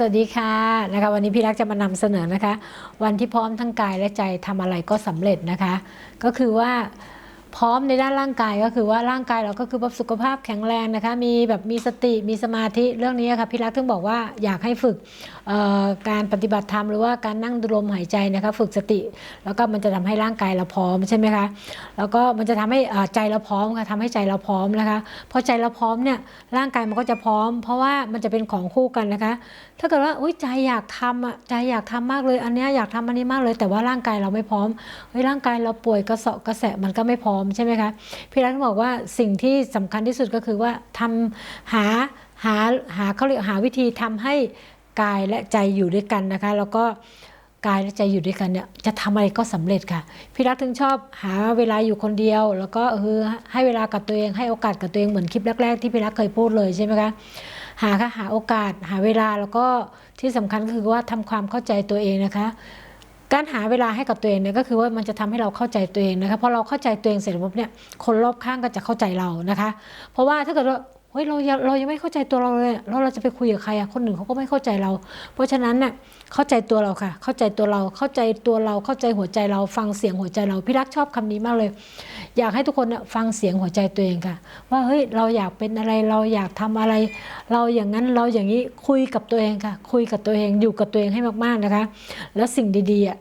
สวัสดีค่ะนะคะวันนี้พี่รักจะมานำเสนอนะคะ วันที่พร้อมทั้งกายและใจทำอะไรก็สำเร็จนะคะ ก็คือว่า พร้อมในด้านร่างกายก็คือว่าร่างกายเราก็คือแบบสุขภาพแข็งแรงนะคะมีแบบมีสติมีสมาธิเรื่องนี้ค่ะพี่รักถึงบอกว่าอยากให้ฝึกการปฏิบัติธรรมหรือว่าการนั่งดูลมหายใจนะคะฝึกสติ แล้วก็มันจะทำให้ร่างกายเราพร้อมใช่ไหมคะแล้วก็มันจะทำให้ใจเราพร้อมค่ะทำให้ใจเราพร้อมนะคะพอใจเราพร้อมเนี่ยร่างกายมันก็จะพร้อม เพราะว่ามันจะเป็นของคู่กันนะคะ ถ้าเกิดว่าอุ้ยใจอยากทำอะใจอยากทำมากเลย อันนี้อยากทำอันนี้มากเลย แต่ว่าร่างกายเราไม่พร้อมเฮ้ยร่างกายเราป่วยกระเสอบกระแสะมันก็ไม่พร้อมใช่ไหมคะพี่รัตน์บอกว่าสิ่งที่สำคัญที่สุดก็คือว่าทำหาหาหาเขาเรียกหาวิธีทำให้กายและใจอยู่ด้วยกันนะคะ แล้วก็กายและใจอยู่ด้วยกันเนี่ยจะทำอะไรก็สำเร็จค่ะพี่รักถึงชอบหาเวลาอยู่คนเดียว แล้วก็เออให้เวลากับตัวเองให้โอกาสกับตัวเองเหมือนคลิปแรก ๆ ที่พี่รักเคยพูดเลยใช่ไหมคะหาค่ะหาโอกาสหาเวลาแล้วก็ที่สำคัญก็คือว่าทำความเข้าใจตัวเองนะคะ การหาเวลาให้กับตัวเองเนี่ยก็คือว่ามันจะทำให้เราเข้าใจตัวเองนะคะพอเราเข้าใจตัวเองเสร็จปุ๊บเนี่ยคนรอบข้างก็จะเข้าใจเรานะคะ เพราะว่าถ้าเกิดว่า ฮ้ยเราเรายังไม่เข้าใจตัวเราเลยแล้วเราจะไปคุยกับใครอะคนหนึ่งเขาก็ไม่เข้าใจเรา เพราะฉะนั้นเนี่ยเข้าใจตัวเราค่ะ เข้าใจตัวเราเข้าใจตัวเราเข้าใจหัวใจเราฟังเสียงหัวใจเราพี่รักชอบคำนี้มากเลย อยากให้ทุกคนน่ะฟังเสียงหัวใจตัวเองค่ะ ว่าเฮ้ยเราอยากเป็นอะไรเราอยากทำอะไร เราอย่างนั้นเราอย่างนี้คุยกับตัวเองค่ะ คุยกับตัวเองอยู่กับตัวเองให้มากๆนะคะ แล้วสิ่งดีๆอะ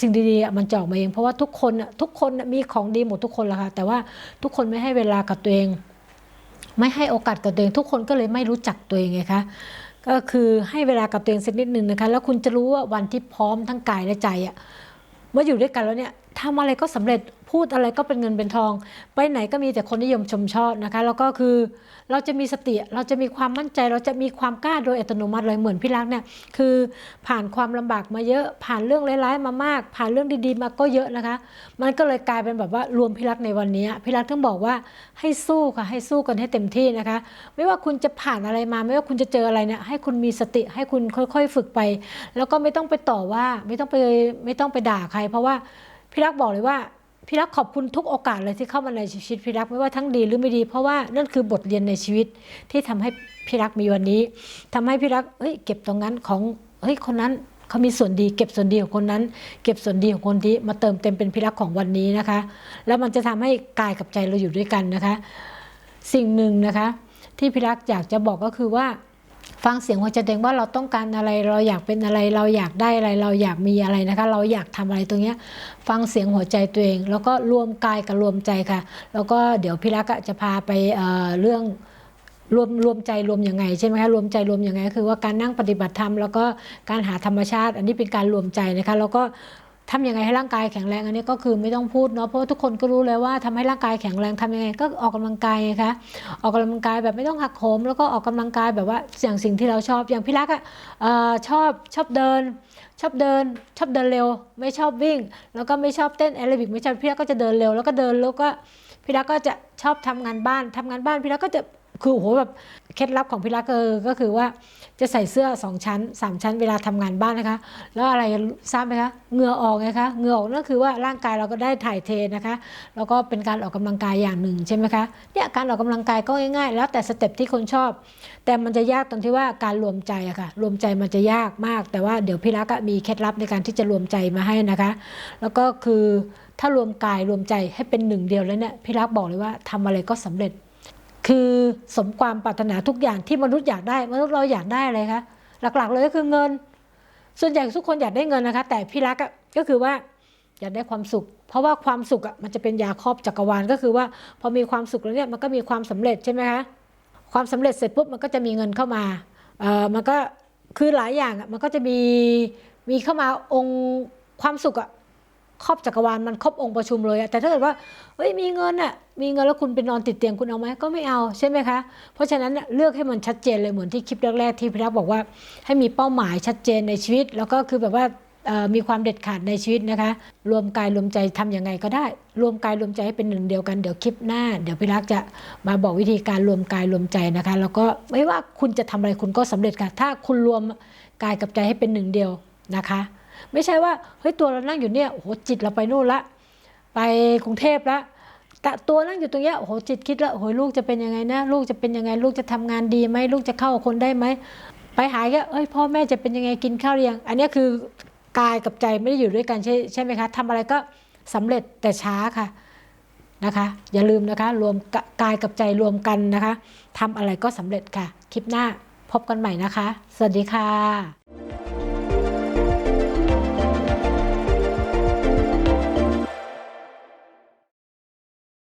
สิ่งดีๆมันจะออกมาเองเพราะว่าทุกคนทุกคนมีของดีหมดทุกคนแหละค่ะแต่ว่าทุกคนไม่ให้เวลากับตัวเอง ไม่ให้โอกาสกับตัวเองทุกคนก็เลยไม่รู้จักตัวเองไงคะก็คือให้เวลากับตัวเองสักนิดหนึ่งนะคะ แล้วคุณจะรู้ว่าวันที่พร้อมทั้งกายและใจอะเมื่ออยู่ด้วยกันแล้วเนี่ย ทำอะไรก็สำเร็จพูดอะไรก็เป็นเงินเป็นทอง ไปไหนก็มีแต่คนนิยมชมชอบนะคะ แล้วก็คือเราจะมีสติเราจะมีความมั่นใจเราจะมีความกล้าโดยอัตโนมัติเลยเหมือนพี่รักเนี่ยคือผ่านความลำบากมาเยอะ ผ่านเรื่องร้ายๆมามาก ผ่านเรื่องดีๆมาก็เยอะนะคะ มันก็เลยกลายเป็นแบบว่ารวมพี่รักในวันนี้พี่รักต้องบอกว่าให้สู้ค่ะให้สู้กันให้เต็มที่นะคะ ไม่ว่าคุณจะผ่านอะไรมา ไม่ว่าคุณจะเจออะไรเนี่ยให้คุณมีสติให้คุณค่อย ๆ ฝึกไป แล้วก็ไม่ต้องไปต่อว่าไม่ต้องไปไม่ต้องไปด่าใคร เพราะว่า พี่รักบอกเลยว่าพี่รักขอบคุณทุกโอกาสเลยที่เข้ามาในชีวิตพี่รักไม่ว่าทั้งดีหรือไม่ดี เพราะว่านั่นคือบทเรียนในชีวิตที่ทำให้พี่รักมีวันนี้ทำให้พี่รักเฮ้ยเก็บตรงนั้นของเฮ้ยคนนั้นเขามีส่วนดี เก็บส่วนดีของคนนั้น เก็บส่วนดีของคนที่มาเติมเต็มเป็นพี่รักของวันนี้นะคะ แล้วมันจะทำให้กายกับใจเราอยู่ด้วยกันนะคะ สิ่งหนึ่งนะคะ ที่พี่รักอยากจะบอกก็คือว่า ฟังเสียงหัวใจตัวเองว่าเราต้องการอะไรเราอยากเป็นอะไรเราอยากได้อะไร เราอยากมีอะไรนะคะ เราอยากทำอะไรตรงเนี้ยฟังเสียงหัวใจตัวเอง แล้วก็รวมกายกับรวมใจค่ะ แล้วก็เดี๋ยวพี่รักจะพาไปเเรื่องรวมรวมใจรวมยังไงใช่ไหมคะรวมใจรวมยังไงคือว่าการนั่งปฏิบัติธรรมแล้วก็การหาธรรมชาติ อันนี้เป็นการรวมใจนะคะแล้วก็ ทำยังไงให้ร่างกายแข็งแรงอันนี้ก็คือไม่ต้องพูดเนาะเพราะว่าทุกคนก็รู้เลยว่าทำให้ร่างกายแข็งแรงทำยังไงก็ออกกำลังกายคะออกกำลังกายแบบไม่ต้องหักโหมแล้วก็ออกกำลังกายแบบว่าอย่างสิ่งที่เราชอบอย่างพี่รักอะเอ่อชอบชอบเดิน ชอบเดิน ชอบเดินเร็ว ไม่ชอบวิ่ง แล้วก็ไม่ชอบเต้นแอโรบิกไม่ชอบพี่รักก็จะเดินเร็วแล้วก็เดินแล้วก็พี่รักก็จะชอบทำงานบ้านทำงานบ้านพี่รักก็จะ คือโหแบบเคล็ดลับของพี่รักเออก็คือว่าจะใส่เสื้อสองชั้นสามชั้นเวลาทำงานบ้านนะคะ แล้วอะไรทราบไหมคะเหงื่อออกไงคะเหงื่อออกนั่นคือว่าร่างกายเราก็ได้ถ่ายเทนะคะ แล้วก็เป็นการออกกำลังกายอย่างหนึ่งใช่ไหมคะเนี่ยการออกกำลังกายก็ง่ายๆ แล้วแต่สเต็ปที่คนชอบ แต่มันจะยากตรงที่ว่าการรวมใจอะค่ะรวมใจมันจะยากมาก แต่ว่าเดี๋ยวพี่รักมีเคล็ดลับในการที่จะรวมใจมาให้นะคะ แล้วก็คือถ้ารวมกายรวมใจให้เป็นหนึ่งเดียวแล้วเนี่ยพี่รักบอกเลยว่าทำอะไรก็สำเร็จ คือสมความปรารถนาทุกอย่างที่มนุษย์อยากได้มนุษย์เราอยากได้อะไรคะหลักๆเลยก็คือเงิน ส่วนใหญ่ทุกคนอยากได้เงินนะคะ แต่พี่รักก็คือว่าอยากได้ความสุข เพราะว่าความสุขอะมันจะเป็นยาครอบจักรวาลก็คือว่า พอมีความสุขแล้วเนี่ยมันก็มีความสำเร็จใช่ไหมคะความสำเร็จเสร็จปุ๊บมันก็จะมีเงินเข้ามาเอ่อมันก็คือหลายอย่างอะมันก็จะมีมีเข้ามาองค์ความสุขอะ ครอบจักรวาลมันครอบองค์ประชุมเลยอะแต่ถ้าเกิดว่าเฮ้ยมีเงินอะมีเงินแล้วคุณไปนอนติดเตียงคุณเอาไหมก็ไม่เอาใช่ไหมคะเพราะฉะนั้นเลือกให้มันชัดเจนเลยเหมือนที่คลิปแรกๆที่พี่รักบอกว่า ให้มีเป้าหมายชัดเจนในชีวิต แล้วก็คือแบบว่ามีความเด็ดขาดในชีวิตนะคะ รวมกายรวมใจทำยังไงก็ได้ รวมกายรวมใจให้เป็นหนึ่งเดียวกันเดี๋ยวคลิปหน้า เดี๋ยวพี่รักจะมาบอกวิธีการรวมกายรวมใจนะคะ แล้วก็ไม่ว่าคุณจะทำอะไรคุณก็สำเร็จค่ะ ถ้าคุณรวมกายกับใจให้เป็นหนึ่งเดียวนะคะ ไม่ใช่ว่าเฮ้ยตัวเรานั่งอยู่เนี่ยโอ้โหจิตเราไปนู่นละ ไปกรุงเทพละแต่ตัวนั่งอยู่ตรงเนี้ยโอ้โหจิตคิดล้วโอ้โหลูกจะเป็นยังไงนะ ลูกจะเป็นยังไง ลูกจะทำงานดีไหมลูกจะเข้าคนได้ไหมไปหายก็เอ้ยพ่อแม่จะเป็นยังไงกินข้าวหรือยังอันนี้คือกายกับใจไม่ได้อยู่ด้วยกันใช่ใช่ไหมคะทำอะไรก็สำเร็จแต่ช้าค่ะนะคะ อย่าลืมนะคะรวมกกายกับใจรวมกันนะคะทำอะไรก็สำเร็จค่ะ คลิปหน้าพบกันใหม่นะคะ สวัสดีค่ะ